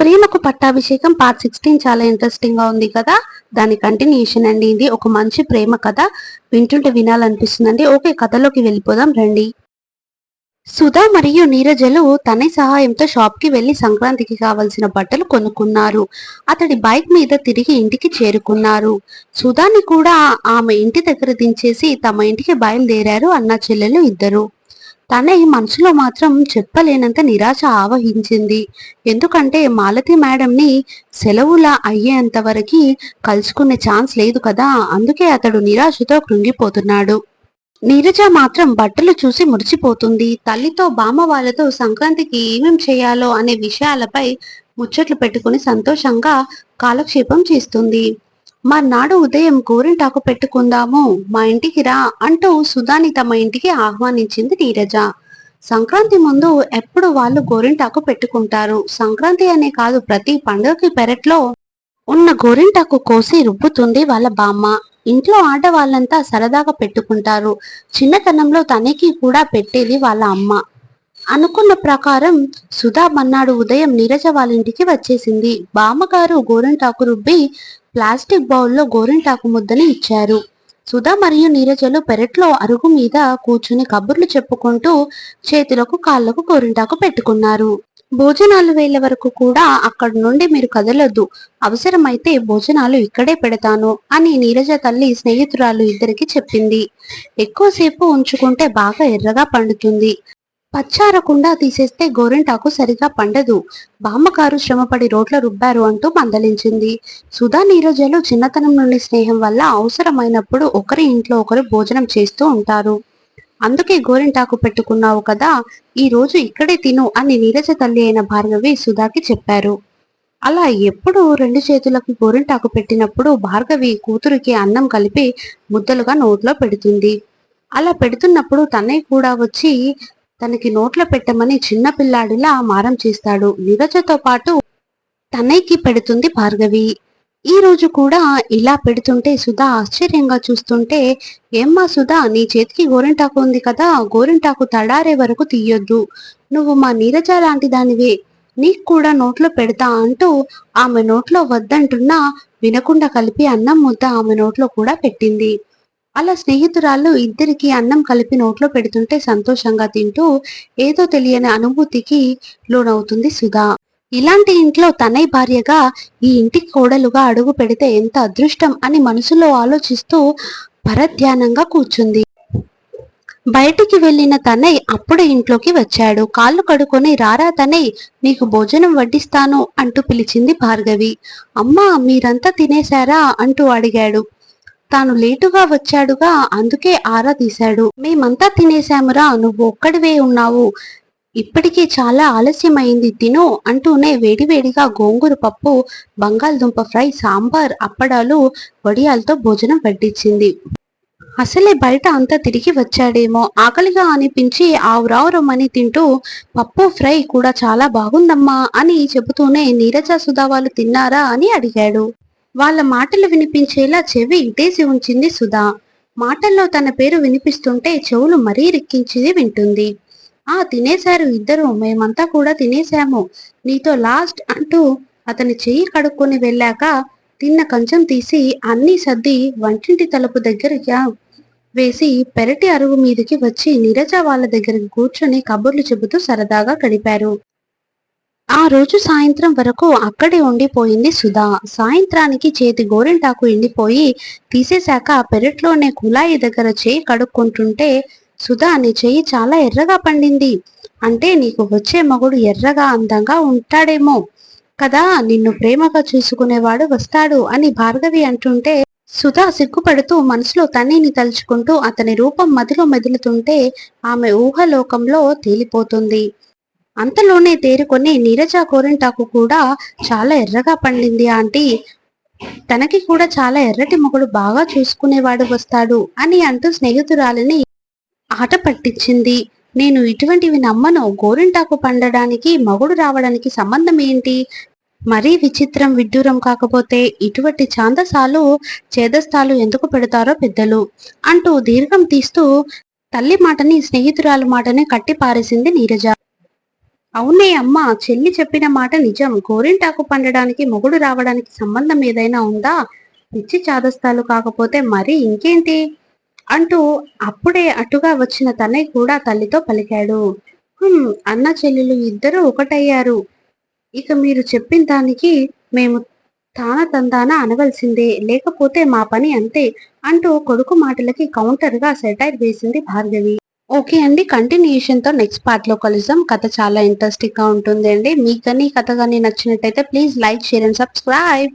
ప్రేమకు పట్టాభిషేకం part sixteen చాలా ఇంట్రెస్టింగ్గా ఉంది కదా? దాని కంటిన్యూషన్ అండి. ఇది ఒక మంచి ప్రేమ కథ. వింటుంటే వినాలనిపిస్తుందండి. ఓకే కథలోకి వెళ్ళిపోదాం రండి. సుధా మరియు నీరజలు తన సహాయంతో షాప్కి వెళ్ళి సంక్రాంతికి కావలసిన బట్టలు కొనుక్కున్నారు. అతడి బైక్ మీద తిరిగి ఇంటికి చేరుకున్నారు. సుధాని కూడా ఆమె ఇంటి దగ్గర దించేసి తమ ఇంటికి బయలుదేరారు అన్న చెల్లెలు ఇద్దరు. తనే మనసులో మాత్రం చెప్పలేనంత నిరాశ ఆవహించింది. ఎందుకంటే మాలతి మేడంని సెలవుల అయ్యేంత వరకు కలుసుకునే ఛాన్స్ లేదు కదా అందుకే అతడు నిరాశతో కృంగిపోతున్నాడు. నీరజ మాత్రం బట్టలు చూసి మురిసిపోతుంది. తల్లితో బామ్మ వాళ్ళతో సంక్రాంతికి ఏమేం చేయాలో అనే విషయాలపై ముచ్చట్లు పెట్టుకుని సంతోషంగా కాలక్షేపం చేస్తుంది. మర్నాడు ఉదయం గోరింటాకు పెట్టుకుందాము మా ఇంటికి రా అంటూ సుధాని తమ ఇంటికి ఆహ్వానించింది నీరజ. సంక్రాంతి ముందు ఎప్పుడు వాళ్ళు గోరింటాకు పెట్టుకుంటారు? సంక్రాంతి అనే కాదు ప్రతి పండుగకి పెరట్లో ఉన్న గోరింటాకు కోసి రుబ్బుతుంది వాళ్ళ బామ్మ. ఇంట్లో ఆడవాళ్ళంతా సరదాగా పెట్టుకుంటారు. చిన్నతనంలో తనకి కూడా పెట్టేది వాళ్ళ అమ్మ. అనుకున్న ప్రకారం సుధా మన్నాడు ఉదయం నీరజ వాళ్ళ ఇంటికి వచ్చేసింది. బామ్మగారు గోరింటాకు రుబ్బి ప్లాస్టిక్ బౌల్లో గోరింటాకు ముద్దని ఇచ్చారు. సుధా మరియు నీరజలు పెరట్లో అరుగు మీద కూర్చుని కబుర్లు చెప్పుకుంటూ చేతులకు కాళ్ళకు గోరింటాకు పెట్టుకున్నారు. భోజనాలు వేళ వరకు కూడా అక్కడి నుండి మీరు కదలొద్దు. అవసరమైతే భోజనాలు ఇక్కడే పెడతాను అని నీరజ తల్లి స్నేహితురాలు ఇద్దరికి చెప్పింది. ఎక్కువసేపు ఉంచుకుంటే బాగా ఎర్రగా పండుతుంది. పచ్చారకుండా తీసేస్తే గోరింటాకు సరిగా పండదు. బామ్మకారు శ్రమపడి రోడ్ల రుబ్బారు అంటూ మందలించింది. సుధా నీరజలు చిన్నతనం నుండి స్నేహం వల్ల అవసరమైనప్పుడు ఒకరి ఇంట్లో ఒకరు భోజనం చేస్తూ ఉంటారు. అందుకే గోరింటాకు పెట్టుకున్నావు కదా ఈ రోజు ఇక్కడే తిను అని నీరజ తల్లి అయిన భార్గవి సుధాకి చెప్పారు. అలా ఎప్పుడు రెండు చేతులకు గోరింటాకు పెట్టినప్పుడు భార్గవి కూతురికి అన్నం కలిపి ముద్దలుగా నోట్లో పెడుతుంది. అలా పెడుతున్నప్పుడు తనే కూడా వచ్చి తనకి నోట్లో పెట్టమని చిన్న పిల్లాడిలా మారం చేస్తాడు. నీరజతో పాటు తనైకి పెడుతుంది భార్గవి. ఈ రోజు కూడా ఇలా పెడుతుంటే సుధా ఆశ్చర్యంగా చూస్తుంటే ఏమ్మా సుధా నీ చేతికి గోరింటాకు ఉంది కదా గోరింటాకు తడారే వరకు తీయొద్దు. నువ్వు మా నీరజ లాంటి దానివే. నీకు కూడా నోట్లో పెడతా అంటూ ఆమె నోట్లో వద్దంటున్నా వినకుండా కలిపి అన్నం ముద్ద ఆమె నోట్లో కూడా పెట్టింది. అలా స్నేహితురాళ్ళు ఇద్దరికి అన్నం కలిపి నోట్లో పెడుతుంటే సంతోషంగా తింటూ ఏదో తెలియని అనుభూతికి లోనవుతుంది సుధా. ఇలాంటి ఇంట్లో తనై భార్యగా ఈ ఇంటికి కోడలుగా అడుగు పెడితే ఎంత అదృష్టం అని మనసులో ఆలోచిస్తూ పరధ్యానంగా కూర్చుంది. బయటికి వెళ్ళిన తనై అప్పుడే ఇంట్లోకి వచ్చాడు. కాళ్ళు కడుకొని రారా తనై నీకు భోజనం వడ్డిస్తాను అంటూ పిలిచింది భార్గవి. అమ్మా మీరంతా తినేశారా? అంటూ అడిగాడు. తాను లేటుగా వచ్చాడుగా అందుకే ఆరా తీశాడు. మేమంతా తినేశామురా నువ్వు ఒక్కడివే ఉన్నావు. ఇప్పటికే చాలా ఆలస్యమైంది తిను అంటూనే వేడివేడిగా గోంగూర పప్పు బంగాళదుంప ఫ్రై సాంబార్ అప్పడాలు వడియాలతో భోజనం వడ్డించింది. అసలే బయట అంతా తిరిగి వచ్చాడేమో. ఆకలిగా అనిపించి ఆవురావురమ్మని తింటూ పప్పు ఫ్రై కూడా చాలా బాగుందమ్మా అని చెబుతూనే నీరజ సుధా వాళ్ళు తిన్నారా అని అడిగాడు. వాళ్ళ మాటలు వినిపించేలా చెవి ఇటేసి ఉంచింది సుధా. మాటల్లో తన పేరు వినిపిస్తుంటే చెవులు మరీ రిక్కించింది వింటుంది. ఆ తినేశారు ఇద్దరు. మేమంతా కూడా తినేశాము. నీతో లాస్ట్ అంటూ అతని చెయ్యి కడుక్కొని వెళ్ళాక తిన్న కంచం తీసి అన్ని సర్ది వంటింటి తలుపు దగ్గరగా వేసి పెరటి అరుగు మీదకి వచ్చి నీరజ వాళ్ళ దగ్గరికి కూర్చొని కబుర్లు చెబుతూ సరదాగా గడిపారు. ఆ రోజు సాయంత్రం వరకు అక్కడే ఉండిపోయింది సుధా. సాయంత్రానికి చేతి గోరింటాకు ఎండిపోయి తీసేశాక పెరట్లోనే కుళాయి దగ్గర చేయి కడుక్కుంటుంటే సుధా నీ చెయ్యి చాలా ఎర్రగా పండింది. అంటే నీకు వచ్చే మగుడు ఎర్రగా అందంగా ఉంటాడేమో. కదా నిన్ను ప్రేమగా చూసుకునేవాడు వస్తాడు అని భార్గవి అంటుంటే సుధా సిగ్గుపడుతూ మనసులో తనీని తలుచుకుంటూ అతని రూపం మదిలో మెదులుతుంటే ఆమె ఊహలోకంలో తేలిపోతుంది. అంతలోనే తేరుకొని నీరజ గోరింటాకు కూడా చాలా ఎర్రగా పండింది ఆంటీ. తనకి కూడా చాలా ఎర్రటి మొగుడు బాగా చూసుకునేవాడు వస్తాడు అని అంటూ స్నేహితురాలిని ఆట పట్టించింది. నేను ఇటువంటివి నమ్మను. గోరింటాకు పండడానికి మగుడు రావడానికి సంబంధం ఏంటి? మరీ విచిత్రం విడ్డూరం కాకపోతే ఇటువంటి ఛాందసాలు చేదస్తాలు ఎందుకు పెడతారో పెద్దలు? అంటూ దీర్ఘం తీస్తూ తల్లి మాటని స్నేహితురాలు మాటని కట్టి పారేసింది నీరజ. అవునే అమ్మ చెల్లి చెప్పిన మాట నిజం. గోరింటాకు పండడానికి మొగుడు రావడానికి సంబంధం ఏదైనా ఉందా? పిచ్చి చాదస్తాలు కాకపోతే మరి ఇంకేంటి? అంటూ అప్పుడే అటుగా వచ్చిన తనయ్య కూడా తల్లితో పలికాడు. అన్న చెల్లెలు ఇద్దరూ ఒకటయ్యారు. ఇక మీరు చెప్పిన దానికి మేము తాన తందాన అనవలసిందే. లేకపోతే మా పని అంతే అంటూ కొడుకు మాటలకి కౌంటర్గా సెటైర్ వేసింది భార్గవి. ఓకే అండి కంటిన్యూషన్తో నెక్స్ట్ పార్ట్లో కలుద్దాం. కథ చాలా ఇంట్రెస్టింగ్గా ఉంటుంది అండి మీకు కానీ కథ కానీ నచ్చినట్టయితే please like share and subscribe